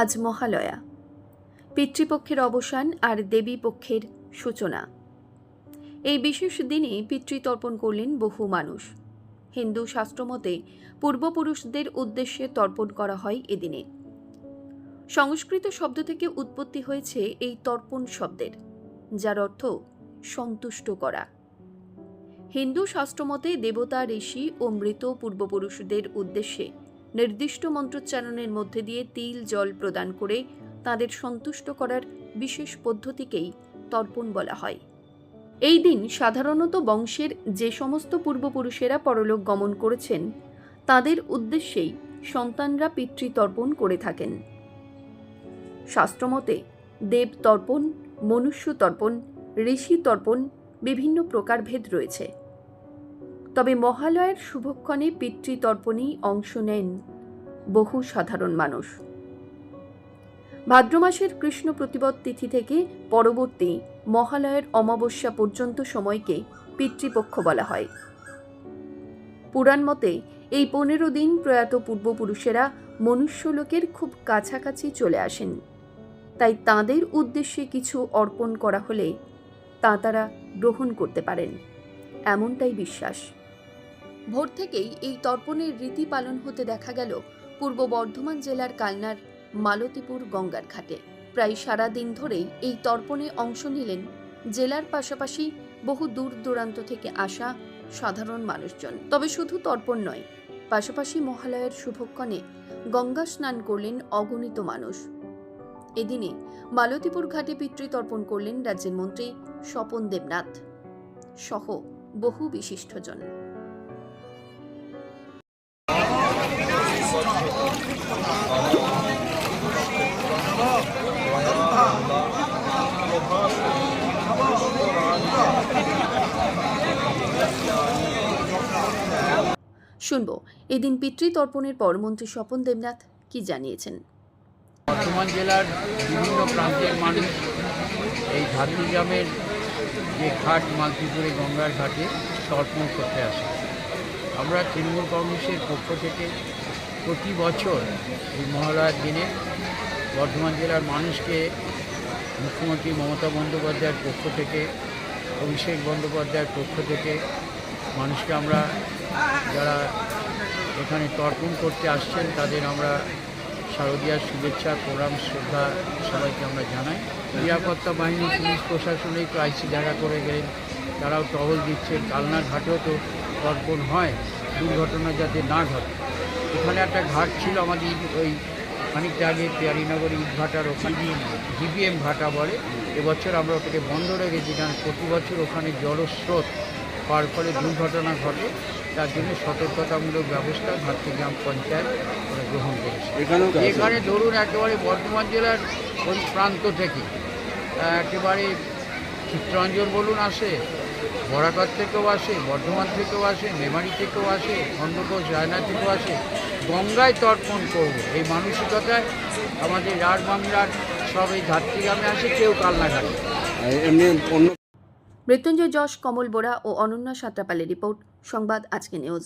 আজ মহালয়া। পিতৃপক্ষের অবসান আর দেবী পক্ষের সূচনা। এই বিশেষ দিনে পিতৃতর্পণ করলেন বহু মানুষ। হিন্দু শাস্ত্রমতে পূর্বপুরুষদের উদ্দেশ্যে তর্পণ করা হয় এদিনে। সংস্কৃত শব্দ থেকে উৎপত্তি হয়েছে এই তর্পণ শব্দের, যার অর্থ সন্তুষ্ট করা। হিন্দু শাস্ত্রমতে দেবতা, ঋষি ও মৃত পূর্বপুরুষদের উদ্দেশ্যে নির্দিষ্ট মন্ত্রোচ্চারণের মধ্যে দিয়ে তিল, জল প্রদান করে তাদের সন্তুষ্ট করার বিশেষ পদ্ধতিকেই তর্পণ বলা হয়। এই দিন সাধারণত বংশের যে সমস্ত পূর্বপুরুষেরা পরলোক গমন করেছেন, তাদের উদ্দেশ্যেই সন্তানরা পিতৃতর্পণ করে থাকেন। শাস্ত্রমতে দেব তর্পণ, মনুষ্য তর্পণ, ঋষি তর্পণ, বিভিন্ন প্রকারভেদ রয়েছে। তবে মহালয়ের শুভক্ষণে পিতৃতর্পণেই অংশ নেন বহু সাধারণ মানুষ। ভাদ্র মাসের কৃষ্ণ প্রতিপদ তিথি থেকে পরবর্তী মহালয়ের অমাবস্যা পর্যন্ত সময়কে পিতৃপক্ষ বলা হয়। পুরাণ মতে এই পনেরো দিন প্রয়াত পূর্বপুরুষেরা মনুষ্যলোকের খুব কাছাকাছি চলে আসেন। তাই তাদের উদ্দেশ্যে কিছু অর্পণ করা হলে তা তারা গ্রহণ করতে পারেন। এমনটাই বিশ্বাস। ভোর থেকেই এই তর্পণের রীতি পালন হতে দেখা গেল পূর্ব বর্ধমান জেলার কালনার মালতীপুর গঙ্গার ঘাটে প্রায় সারা দিন ধরেই এই তর্পণে অংশ নিলেন জেলার পাশাপাশি বহু দূর দূরান্ত থেকে আসা সাধারণ মানুষজন। তবে শুধু তর্পণ নয়, পাশাপাশি মহালয়ের শুভক্ষণে গঙ্গা স্নান করলেন অগণিত মানুষ। এদিনে মালতীপুর ঘাটে পিতৃতর্পণ করলেন রাজ্যের মন্ত্রী স্বপন দেবনাথ সহ বহু বিশিষ্টজন। শুনব, এদিন পিতৃতর্পণের পর মন্ত্রী স্বপন দেবনাথ কি জানিয়েছেন? বর্ধমান জেলার বিভিন্ন প্রান্তের মানুষ এই ঝাড়গ্রামের যে ঘাট মালতিপুরে গঙ্গার ঘাটে তর্পণ করতে আসে। আমরা তৃণমূল কংগ্রেসের পক্ষ থেকে প্রতি বছর এই মহালয়ার দিনে বর্ধমান জেলার মানুষকে মুখ্যমন্ত্রী মমতা বন্দ্যোপাধ্যায়ের পক্ষ থেকে, অভিষেক বন্দ্যোপাধ্যায়ের পক্ষ থেকে মানুষকে আমরা যারা এখানে তর্পণ করতে আসছেন, তাদের আমরা শারদীয়ার শুভেচ্ছা, প্রণাম, শ্রদ্ধা সবাইকে আমরা জানাই। নিরাপত্তা বাহিনী, পুলিশ প্রশাসনিক আইসি দেখা করে গেলেন। তারাও টহল দিচ্ছে কালনা ঘাটেও তো তর্পণ হয়। দুর্ঘটনা যাতে না ঘটে। এখানে একটা ঘাট ছিল আমাদের ওই খানিকটা আগে পেয়ারিনগর ঈদ ভাটার ওখানে জিবিএম ভাটা বলে। এবছর আমরা ওটাকে বন্ধ রেখেছি কারণ প্রতি বছর ওখানে জলস্রোত পার ফলে দুর্ঘটনা ঘটে। তার জন্য সতর্কতামূলক ব্যবস্থা ঘাটতি গ্রাম পঞ্চায়েত গ্রহণ করেছে। এখানে ধরুন একেবারে বর্ধমান জেলার ওই প্রান্ত থেকে একেবারে চিত্রাঞ্জন বলুন আসে বরাকর থেকেও আসে বর্ধমান থেকেও আসে মেমারি থেকেও আসে খণ্ডঘোষ রায়না থেকেও আসে গঙ্গায় তর্পণ করব। এই মানসিকতায় আমাদের রার বাংলার সব এই ধাত্রীগ্রামে আসে কেউ কালনাঘাটে। আর এমনি অন্য মৃত্যুঞ্জয় যশ কমল বোরা ও অনন্যা সাঁতরাপালের রিপোর্ট সংবাদ আজকে নিউজ।